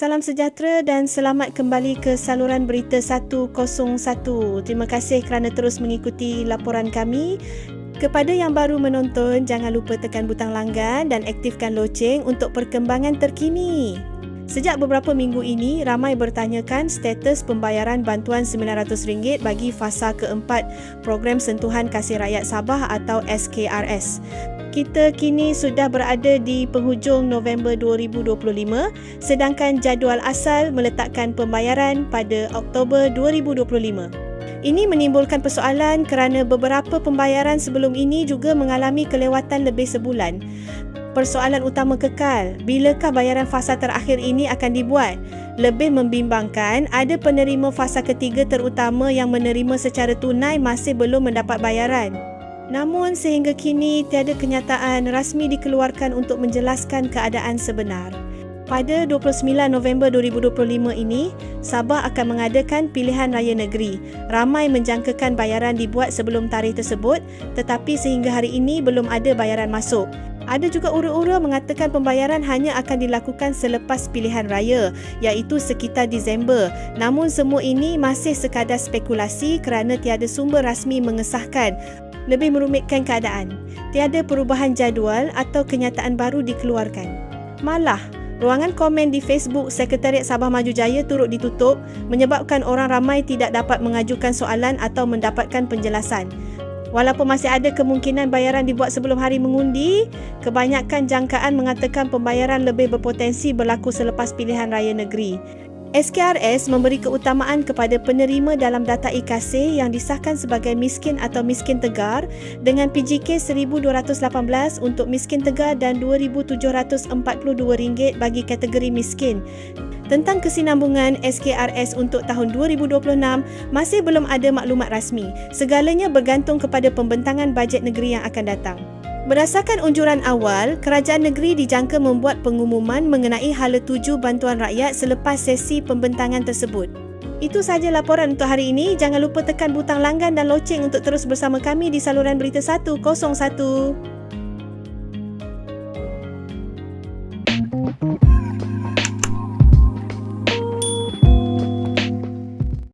Salam sejahtera dan selamat kembali ke saluran berita 101. Terima kasih kerana terus mengikuti laporan kami. Kepada yang baru menonton, jangan lupa tekan butang langgan dan aktifkan loceng untuk perkembangan terkini. Sejak beberapa minggu ini, ramai bertanyakan status pembayaran bantuan RM900 bagi fasa keempat Program Sentuhan Kasih Rakyat Sabah atau SKRS kita kini sudah berada di penghujung November 2025 sedangkan jadual asal meletakkan pembayaran pada Oktober 2025. Ini menimbulkan persoalan kerana beberapa pembayaran sebelum ini juga mengalami kelewatan lebih sebulan. Persoalan utama kekal, bilakah bayaran fasa terakhir ini akan dibuat? Lebih membimbangkan, ada penerima fasa ketiga terutama yang menerima secara tunai masih belum mendapat bayaran. Namun sehingga kini tiada kenyataan rasmi dikeluarkan untuk menjelaskan keadaan sebenar. Pada 29 November 2025 ini, Sabah akan mengadakan pilihan raya negeri. Ramai menjangkakan bayaran dibuat sebelum tarikh tersebut, tetapi sehingga hari ini belum ada bayaran masuk. Ada juga ura-ura mengatakan pembayaran hanya akan dilakukan selepas pilihan raya, iaitu sekitar Disember. Namun semua ini masih sekadar spekulasi kerana tiada sumber rasmi mengesahkan lebih merumitkan keadaan. Tiada perubahan jadual atau kenyataan baru dikeluarkan. Malah, ruangan komen di Facebook Sekretariat Sabah Maju Jaya turut ditutup menyebabkan orang ramai tidak dapat mengajukan soalan atau mendapatkan penjelasan. Walaupun masih ada kemungkinan bayaran dibuat sebelum hari mengundi, kebanyakan jangkaan mengatakan pembayaran lebih berpotensi berlaku selepas pilihan raya negeri. SKRS memberi keutamaan kepada penerima dalam data IKASE yang disahkan sebagai miskin atau miskin tegar dengan PJK RM1,218 untuk miskin tegar dan RM2,742 bagi kategori miskin. Tentang kesinambungan SKRS untuk tahun 2026 masih belum ada maklumat rasmi. Segalanya bergantung kepada pembentangan bajet negeri yang akan datang. Berdasarkan unjuran awal, kerajaan negeri dijangka membuat pengumuman mengenai hala tuju bantuan rakyat selepas sesi pembentangan tersebut. Itu sahaja laporan untuk hari ini. Jangan lupa tekan butang langgan dan loceng untuk terus bersama kami di saluran berita 101.